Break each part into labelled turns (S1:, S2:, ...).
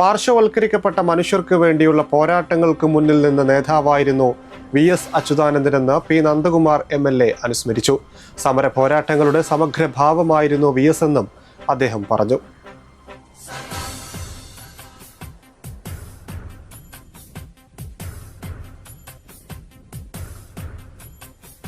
S1: പാർശ്വവൽക്കരിക്കപ്പെട്ട മനുഷ്യർക്ക് വേണ്ടിയുള്ള പോരാട്ടങ്ങൾക്ക് മുന്നിൽ നിന്ന നേതാവായിരുന്നു V S അച്യുതാനന്ദനെന്ന് P Nandakumar M L A അനുസ്മരിച്ചു. സമര പോരാട്ടങ്ങളുടെ സമഗ്ര ഭാവമായിരുന്നു വി എസ് എന്നും അദ്ദേഹം പറഞ്ഞു.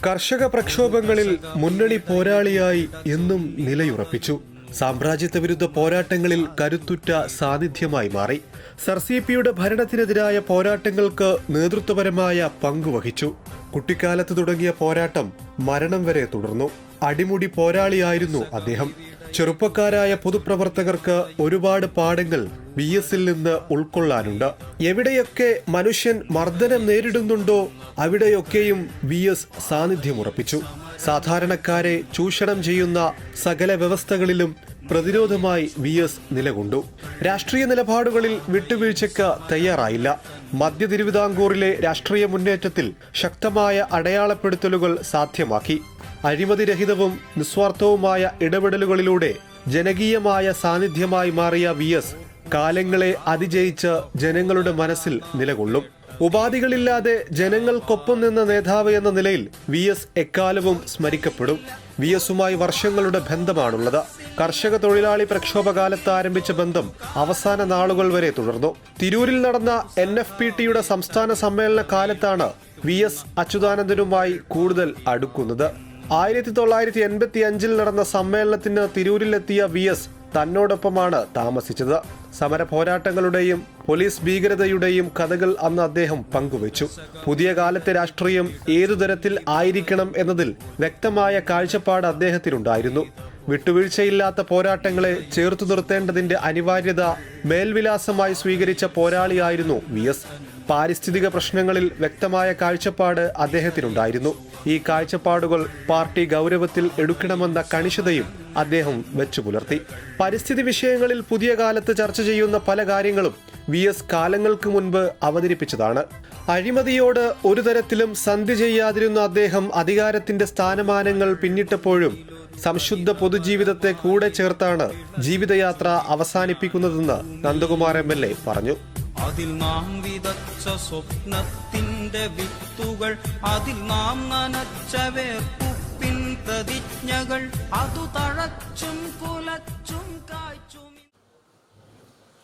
S1: കർഷക പ്രക്ഷോഭങ്ങളിൽ മുന്നണി പോരാളിയായി എന്നും നിലയുറപ്പിച്ചു. സാമ്രാജ്യത്വ വിരുദ്ധ പോരാട്ടങ്ങളിൽ കരുത്തുറ്റ സാന്നിധ്യമായി മാറി. സർ സി പിയുടെ ഭരണത്തിനെതിരായ പോരാട്ടങ്ങൾക്ക് നേതൃത്വപരമായ പങ്കുവഹിച്ചു കുട്ടിക്കാലത്ത് തുടങ്ങിയ പോരാട്ടം മരണം വരെ തുടർന്നു. അടിമുടി പോരാളിയായിരുന്നു അദ്ദേഹം. ചെറുപ്പക്കാരായ പൊതുപ്രവർത്തകർക്ക് ഒരുപാട് പാഠങ്ങൾ വി എസിൽ നിന്ന് ഉൾക്കൊള്ളാനുണ്ട്. എവിടെയൊക്കെ മനുഷ്യൻ മർദ്ദനം നേരിടുന്നുണ്ടോ അവിടെയൊക്കെയും വി എസ് സാന്നിധ്യമുറപ്പിച്ചു സാധാരണക്കാരെ ചൂഷണം ചെയ്യുന്ന സകല വ്യവസ്ഥകളിലും പ്രതിരോധമായി വി എസ് നിലകൊണ്ടു. രാഷ്ട്രീയ നിലപാടുകളിൽ വിട്ടുവീഴ്ചയ്ക്ക് തയ്യാറായില്ല. മധ്യ തിരുവിതാംകൂറിലെ രാഷ്ട്രീയ മുന്നേറ്റത്തിൽ ശക്തമായ അടയാളപ്പെടുത്തലുകൾ സാധ്യമാക്കി. അഴിമതിരഹിതവും നിസ്വാർത്ഥവുമായ ഇടപെടലുകളിലൂടെ ജനകീയമായ സാന്നിധ്യമായി മാറിയ വി എസ് കാലങ്ങളെ അതിജയിച്ച് ജനങ്ങളുടെ മനസ്സിൽ നിലകൊള്ളും. ഉപാധികളില്ലാതെ ജനങ്ങൾക്കൊപ്പം നിന്ന നേതാവ് എന്ന നിലയിൽ വി എസ് എക്കാലവും സ്മരിക്കപ്പെടും. വി എസുമായി വർഷങ്ങളുടെ ബന്ധമാണുള്ളത്. കർഷക തൊഴിലാളി പ്രക്ഷോഭകാലത്ത് ആരംഭിച്ച ബന്ധം അവസാന നാളുകൾ വരെ തുടർന്നു. തിരൂരിൽ നടന്ന എൻ എഫ് പി ടിയുടെ സംസ്ഥാന സമ്മേളന കാലത്താണ് വി എസ് അച്യുതാനന്ദനുമായി കൂടുതൽ അടുക്കുന്നത്. ആയിരത്തി തൊള്ളായിരത്തി എൺപത്തി അഞ്ചിൽ നടന്ന സമ്മേളനത്തിന് തിരൂരിലെത്തിയ വി എസ് തന്നോടൊപ്പമാണ് താമസിച്ചത്. സമര പോരാട്ടങ്ങളുടെയും പോലീസ് ഭീകരതയുടെയും കഥകൾ അന്ന് അദ്ദേഹം പങ്കുവച്ചു. പുതിയ കാലത്തെ രാഷ്ട്രീയം ഏതു തരത്തിൽ ആയിരിക്കണം എന്നതിൽ വ്യക്തമായ കാഴ്ചപ്പാട് അദ്ദേഹത്തിനുണ്ടായിരുന്നു. വിട്ടുവീഴ്ചയില്ലാത്ത പോരാട്ടങ്ങളെ ചേർത്തു നിർത്തേണ്ടതിന്റെ അനിവാര്യത മേൽവിലാസമായി സ്വീകരിച്ച പോരാളിയായിരുന്നു വി എസ്. പാരിസ്ഥിതിക പ്രശ്നങ്ങളിൽ വ്യക്തമായ കാഴ്ചപ്പാട് അദ്ദേഹത്തിനുണ്ടായിരുന്നു. ഈ കാഴ്ചപ്പാടുകൾ പാർട്ടി ഗൗരവത്തിൽ എടുക്കണമെന്ന കണിശതയും അദ്ദേഹം വെച്ചു പുലർത്തി. പരിസ്ഥിതി വിഷയങ്ങളിൽ പുതിയ കാലത്ത് ചർച്ച ചെയ്യുന്ന പല കാര്യങ്ങളും വി എസ് കാലങ്ങൾക്ക് മുൻപ് അവതരിപ്പിച്ചതാണ്. അഴിമതിയോട് ഒരു തരത്തിലും സന്ധി ചെയ്യാതിരുന്ന അദ്ദേഹം അധികാരത്തിന്റെ സ്ഥാനമാനങ്ങൾ പിന്നിട്ടപ്പോഴും സംശുദ്ധ പൊതുജീവിതത്തെ കൂടെ ചേർത്താണ് ജീവിതയാത്ര അവസാനിപ്പിക്കുന്നതെന്ന് നന്ദകുമാർ എം എൽ എ പറഞ്ഞു.
S2: അതിൽ നാം വിതച്ച സ്വപ്നത്തിന്റെ വിത്തുകൾ അതിൽ നാം നനച്ച വേർപ്പുപ്പിൻ പ്രതിജ്ഞകൾ അതു തഴച്ചും കുലച്ചും കായ്ച്ചും.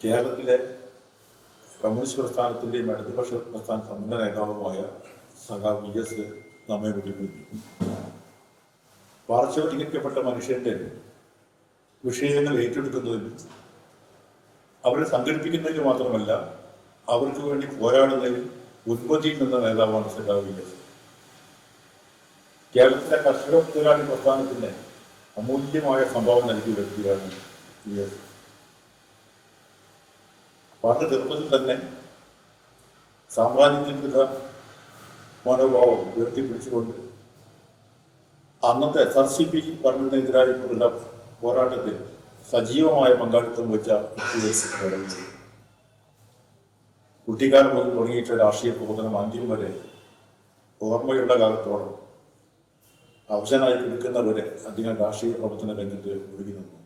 S3: കേരളത്തിലെ കമ്മ്യൂണിസ്റ്റ് പ്രസ്ഥാനത്തിന്റെയും ഇടതുപക്ഷ പ്രസ്ഥാന സമുന്ന നേതാവുമായ സഖാവ് വി എസ് നമ്മെ വിളിക്കുന്നു. പാർശ്വവൽക്കരിക്കപ്പെട്ട മനുഷ്യന്റെ വിഷയങ്ങൾ ഏറ്റെടുക്കുന്നതിനും അവരെ സംഘടിപ്പിക്കുന്നതിന് മാത്രമല്ല അവർക്ക് വേണ്ടി പോരാടുന്നതിൽ ഉത്പത്തിയിൽ നിന്ന നേതാവാണ് സഖാവ് കേരളത്തിലെ കർഷക തൊഴിലാളി പ്രസ്ഥാനത്തിന് അമൂല്യമായ സംഭാവന നൽകിയ വ്യക്തിയാണ് പണ്ട് ചെറുപ്പത്തിൽ തന്നെ സാമ്രാജ്യത്തിന്റെ മനോഭാവം ഉയർത്തിപ്പിടിച്ചുകൊണ്ട് അന്നത്തെ എസ് ആർ സി പി ഭരണത്തിനെതിരായിട്ടുള്ള പോരാട്ടത്തിൽ സജീവമായ പങ്കാളിത്തം വെച്ച കുട്ടിക്കാലം മുതൽ തുടങ്ങിയിട്ട് രാഷ്ട്രീയ പ്രബോധനം അന്ത്യം വരെ ഓർമ്മയുള്ള കാലത്തോളം അവശനായി കിടക്കുന്നവരെ അധികം രാഷ്ട്രീയ പ്രവർത്തന രംഗത്ത് ഒഴുകി നിന്നു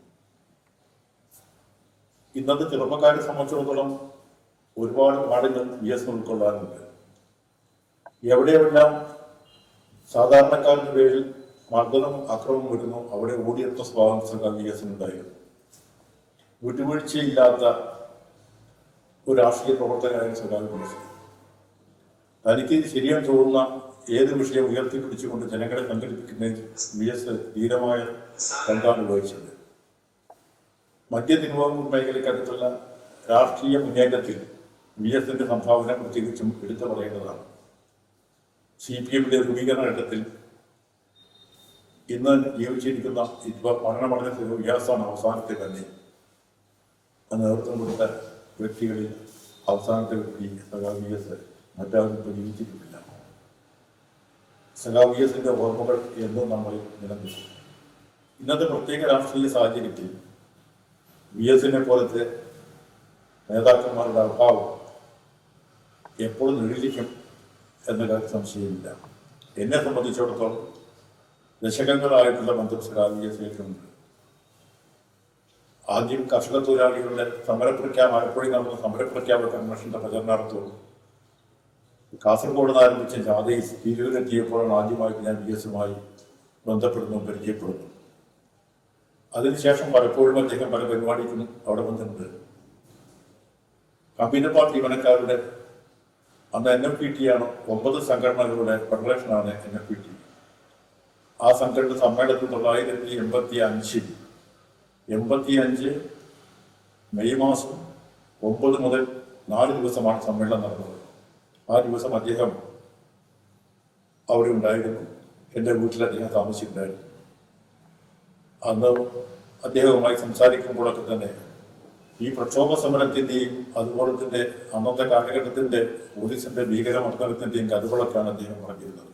S3: ഇന്നത്തെ ചെറുപ്പക്കാരെ സംബന്ധിച്ചിടത്തോളം ഒരുപാട് പാഠങ്ങൾ വി എസ് ഉൾക്കൊള്ളാനുണ്ട്. എവിടെയെല്ലാം സാധാരണക്കാരുടെ പേരിൽ മർദ്ദനം അക്രമം വരുന്നു. അവിടെ ഓടിയെത്ത സ്വാതന്ത്ര്യ വികസനം ഉണ്ടായിരുന്നു വിട്ടുവീഴ്ചയില്ലാത്ത ഒരു രാഷ്ട്രീയ പ്രവർത്തകനായിരുന്നു സ്വകാര്യ എസ് തനിക്ക് ശരിയാൻ തോന്നുന്ന ഏത് വിഷയം ഉയർത്തിപ്പിടിച്ചുകൊണ്ട് ജനങ്ങളെ സംഘടിപ്പിക്കുന്നതിൽ വി എസ് ധീരമായ പങ്കാണ് വഹിച്ചത്. മധ്യ തിരുവാങ്കൂർ മേഖലയ്ക്കകത്തുള്ള രാഷ്ട്രീയ മുന്നേറ്റത്തിൽ വി എസിന്റെ സംഭാവന പ്രത്യേകിച്ചും എടുത്തു പറയേണ്ടതാണ്. സി പി എമ്മിന്റെ രൂപീകരണ ഘട്ടത്തിൽ ഇന്ന് ജീവിച്ചിരിക്കുന്ന ഇപ്പോൾ മരണമടഞ്ഞ വ്യാസാണ് അവസാനത്തെ തന്നെ ആ നേതൃത്വം കൊടുത്ത വ്യക്തികളിൽ അവസാനത്തെ വ്യക്തി സഖാ വി എസ് മറ്റാരും ഇപ്പോൾ ജീവിച്ചിട്ടില്ല. സഖാ വി എസിന്റെ ഓർമ്മകൾ എന്നും നമ്മൾ നിലനിൽക്കും. ഇന്നത്തെ പ്രത്യേക രാഷ്ട്രീയ സാഹചര്യത്തിൽ വി എസിനെ പോലത്തെ നേതാക്കന്മാരുടെ അഭാവം എപ്പോഴും നിഴലിക്കും എന്ന സംശയമില്ല. എന്നെ സംബന്ധിച്ചിടത്തോളം ദശകങ്ങളായിട്ടുള്ള ബന്ധം ശേഷമുണ്ട് ആദ്യം കർഷക തൊഴിലാളികളുടെ സമരപ്രഖ്യാപനം ആലപ്പുഴയിൽ നടന്ന സമരപ്രഖ്യാപന കൺവെൻഷന്റെ പ്രചരണാർത്ഥവും കാസർഗോഡ് നിന്ന് ആരംഭിച്ച ജാഥയിൽ തിരൂരിലെത്തിയപ്പോഴാണ് ആദ്യമായിട്ട് ഞാൻ വി എസുമായി ബന്ധപ്പെടുന്നു പരിചയപ്പെടുന്നു. അതിനുശേഷം പലപ്പോഴും അദ്ദേഹം പല പരിപാടിക്കും അവിടെ വന്നിട്ടുണ്ട്. കമ്മ്യൂണിസ്റ്റ് ജീവനക്കാരുടെ അന്ന് എൻ എഫ് പി ടി ആണ് ഒമ്പത് സംഘടനകളുടെ ഫെഡറേഷനാണ് എൻ എഫ് പി ടി ആ സംഘടന സമ്മേളനത്തിൽ തൊള്ളായിരത്തി എൺപത്തി അഞ്ചിൽ എൺപത്തി അഞ്ച് മെയ് മാസം ഒമ്പത് മുതൽ നാല് ദിവസമാണ് സമ്മേളനം നടന്നത്. ആ ദിവസം അദ്ദേഹം അവിടെ ഉണ്ടായിരുന്നു. എന്റെ വീട്ടിൽ അദ്ദേഹം താമസിച്ചിട്ടുണ്ടായിരുന്നു. അന്ന് അദ്ദേഹവുമായി സംസാരിക്കുമ്പോഴൊക്കെ തന്നെ ഈ പ്രക്ഷോഭ സമരത്തിന്റെയും അതുപോലെ തന്നെ അന്നത്തെ കാലഘട്ടത്തിന്റെ പോലീസിന്റെ ഭീകരമർദ്ദനത്തിന്റെയും കഥകളൊക്കെയാണ് അദ്ദേഹം പറഞ്ഞിരുന്നത്.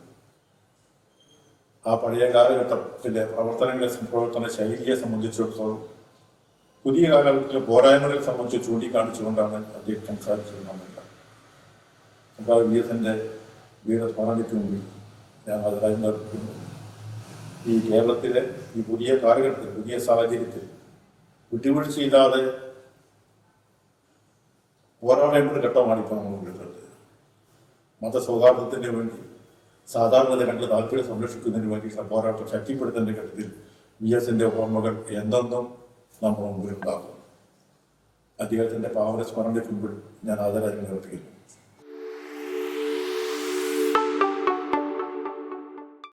S3: ആ പഴയ കാലഘട്ടത്തിലെ പ്രവർത്തനങ്ങളെ പ്രവർത്തന ശൈലിയെ സംബന്ധിച്ചിടത്തോളം പുതിയ കാലഘട്ടത്തിലെ പോരായ്മകളെ സംബന്ധിച്ച് ചൂണ്ടിക്കാണിച്ചുകൊണ്ടാണ് അദ്ദേഹം സംസാരിച്ചത് നമ്മളുടെ അപ്പോൾ വി എസിന്റെ വീരസ്മരണയ്ക്ക് മുമ്പിൽ ഞാൻ അതിനായി നിർത്തുന്നു ഈ കേരളത്തിലെ ഈ പുതിയ കാലഘട്ടത്തിൽ പുതിയ സാഹചര്യത്തിൽ വിട്ടുവീഴ്ചയില്ലാതെ പോരാടേണ്ട ഒരു ഘട്ടമാണ് ഇപ്പോൾ നമ്മൾ മുന്നിലുള്ളത് മതസൗഹാർദ്ദത്തിന് വേണ്ടി സാധാരണ ജനങ്ങളുടെ താല്പര്യം സംരക്ഷിക്കുന്നതിന് വേണ്ടിയിട്ടുള്ള പോരാട്ടം ശക്തിപ്പെടുത്തേണ്ട ഘട്ടത്തിൽ വി എസിന്റെ ഓർമ്മകൾ എന്തെന്നും നമ്മുടെ മുമ്പിൽ ഉണ്ടാകും അദ്ദേഹത്തിന്റെ പാവന സ്മരണയ്ക്ക് മുമ്പിൽ ഞാൻ ആദരാജ്ഞ നിർത്തുകയും